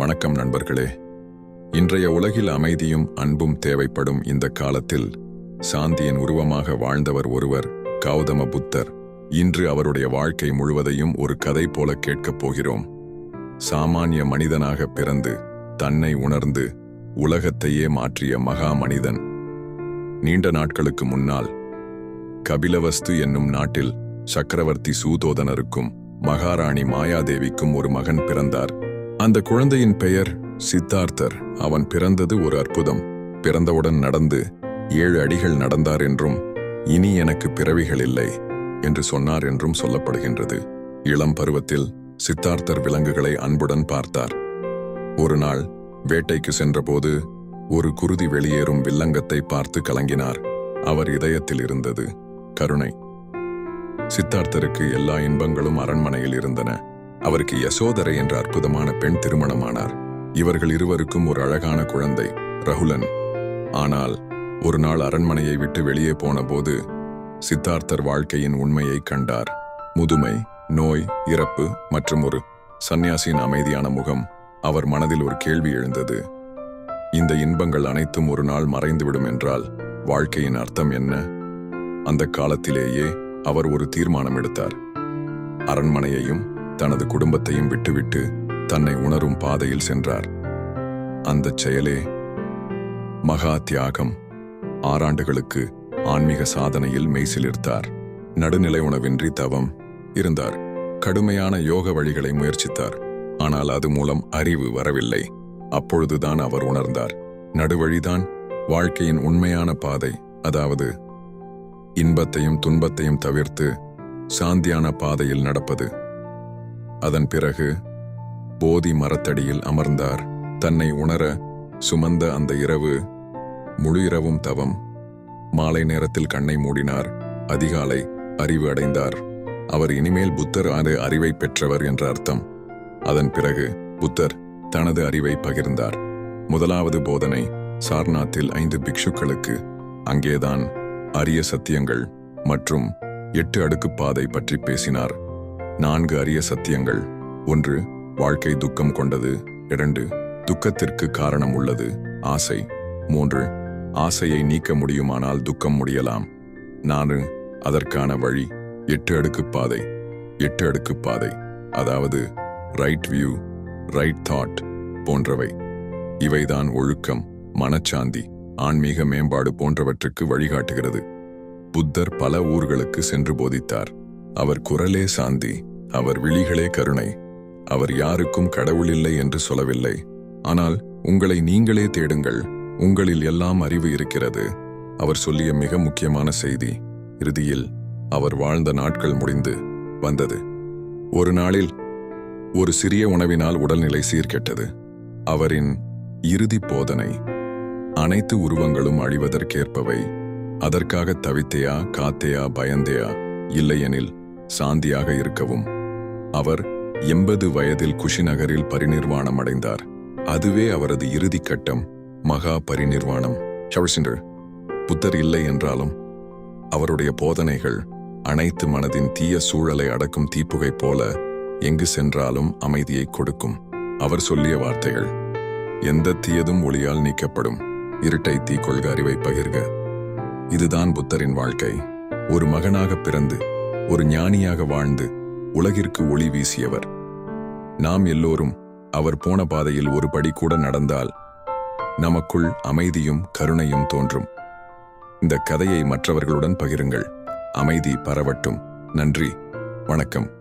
வணக்கம் நண்பர்களே. இன்றைய உலகில் அமைதியும் அன்பும் தேவைப்படும் இந்த காலத்தில் சாந்தியின் உருவமாக வாழ்ந்தவர் ஒருவர் கௌதம புத்தர். இன்று அவருடைய வாழ்க்கை முழுவதையும் ஒரு கதை போல கேட்கப் போகிறோம். சாமானிய மனிதனாக பிறந்து தன்னை உணர்ந்து உலகத்தையே மாற்றிய மகா மனிதன். நீண்ட நாட்களுக்கு முன்னால் கபிலவஸ்து என்னும் நாட்டில் சக்கரவர்த்தி சூதோதனருக்கும் மகாராணி மாயாதேவிக்கும் ஒரு மகன் பிறந்தார். அந்த குழந்தையின் பெயர் சித்தார்த்தர். அவன் பிறந்தது ஒரு அற்புதம். பிறந்தவுடன் நடந்து ஏழு அடிகள் நடந்தார் என்றும் இனி எனக்கு பிறவிகள் இல்லை என்று சொன்னார் என்றும் சொல்லப்படுகின்றது. இளம் பருவத்தில் சித்தார்த்தர் விலங்குகளை அன்புடன் பார்த்தார். ஒரு நாள் வேட்டைக்கு சென்றபோது ஒரு குருதி வெளியேறும் வில்லங்கத்தை பார்த்து கலங்கினார். அவர் இதயத்தில் இருந்தது கருணை. சித்தார்த்தருக்கு எல்லா இன்பங்களும் அரண்மனையில் இருந்தன. அவருக்கு யசோதரை என்ற அற்புதமான பெண் திருமணமானார். இவர்கள் இருவருக்கும் ஒரு அழகான குழந்தை ரகுலன். ஆனால் ஒரு நாள் அரண்மனையை விட்டு வெளியே போனபோது சித்தார்த்தர் வாழ்க்கையின் உண்மையை கண்டார். முதுமை நோய் இறப்பு மற்றும் ஒரு சந்நியாசியின் அமைதியான முகம் அவர் மனதில் ஒரு கேள்வி எழுந்தது. இந்த இன்பங்கள் அனைத்தும் ஒரு நாள் மறைந்துவிடும் என்றால் வாழ்க்கையின் அர்த்தம் என்ன? அந்த காலத்திலேயே அவர் ஒரு தீர்மானம் எடுத்தார். அரண்மனையையும் தனது குடும்பத்தையும் விட்டுவிட்டு தன்னை உணரும் பாதையில் சென்றார். அந்த செயலே மகா தியாகம். ஆறாண்டுகளுக்கு ஆன்மீக சாதனையில் மெய்சிலிர்த்தார் நடுநிலை உணவின்றி தவம் இருந்தார். கடுமையான யோக வழிகளை முயற்சித்தார். ஆனால் அது மூலம் அறிவு வரவில்லை. அப்பொழுதுதான் அவர் உணர்ந்தார். நடுவழிதான் வாழ்க்கையின் உண்மையான பாதை. அதாவது இன்பத்தையும் துன்பத்தையும் தவிர்த்து சாந்தியான பாதையில் நடப்பது. அதன் பிறகு போதி மரத்தடியில் அமர்ந்தார். தன்னை உணர சுமந்த அந்த இரவு முழு இரவும் தவம். மாலை நேரத்தில் கண்ணை மூடினார். அதிகாலை அறிவு அடைந்தார். அவர் இனிமேல் புத்தர் ஆறு அறிவை பெற்றவர் என்ற அர்த்தம். அதன் பிறகு புத்தர் தனது அறிவை பகிர்ந்தார். முதலாவது போதனை சார்நாத்தில் ஐந்து பிக்ஷுக்களுக்கு. அங்கேதான் அரிய சத்தியங்கள் மற்றும் எட்டு அடுக்கு பாதை பற்றி பேசினார். நான்கு அரிய சத்தியங்கள். ஒன்று வாழ்க்கை துக்கம் கொண்டது. இரண்டு துக்கத்திற்கு காரணம் உள்ளது. ஆசை. மூன்று ஆசையை நீக்க முடியுமானால் துக்கம் முடியலாம். நானு அதற்கான வழி. எட்டு அடுக்கு பாதை. எட்டு அடுக்கு பாதை. அதாவது ரைட் வியூ ரைட் தாட் போன்றவை. இவைதான் ஒழுக்கம் மனச்சாந்தி ஆன்மீக மேம்பாடு போன்றவற்றுக்கு வழிகாட்டுகிறது. புத்தர் பல ஊர்களுக்கு சென்று போதித்தார். அவர் குரலே சாந்தி. அவர் விழிகளே கருணை. அவர் யாருக்கும் கடவுள் இல்லை என்று சொல்லவில்லை. ஆனால் உங்களை நீங்களே தேடுங்கள். உங்களில் எல்லாம் அறிவு இருக்கிறது. அவர் சொல்லிய மிக முக்கியமான செய்தி. இறுதியில் அவர் வாழ்ந்த நாட்கள் முடிந்து வந்தது. ஒரு நாளில் ஒரு சிறிய உணவினால் உடல்நிலை சீர்கெட்டது. அவரின் இறுதி போதனை. அனைத்து உருவங்களும் அழிவதற்கேற்பவை. அதற்காக தவித்தையா காத்தையா பயந்தையா இல்லையெனில் சாந்தியாக இருக்கவும். அவர் எண்பது வயதில் குஷிநகரில் பரிநிர்வாணம் அடைந்தார் அதுவே அவரது இறுதி கட்டம் மகா பரிநிர்வாணம். ஷவர்சிண்டர் புத்தர் இல்லை என்றாலும் அவருடைய போதனைகள் அனைத்து மனதின் தீய சூழலை அடக்கும் தீப்புகை போல எங்கு சென்றாலும் அமைதியை கொடுக்கும். அவர் சொல்லிய வார்த்தைகள் எந்த தீயதும் ஒளியால் நீக்கப்படும். இருட்டை தீ கொள்க அறிவை பகிர்க. இதுதான் புத்தரின் வாழ்க்கை. ஒரு மகனாக பிறந்து ஒரு ஞானியாக வாழ்ந்து உலகிற்கு ஒளி வீசியவர். நாம் எல்லோரும் அவர் போன பாதையில் ஒரு படி கூட நடந்தால் நமக்குள் அமைதியும் கருணையும் தோன்றும். இந்த கதையை மற்றவர்களுடன் பகிருங்கள். அமைதி பரவட்டும். நன்றி. வணக்கம்.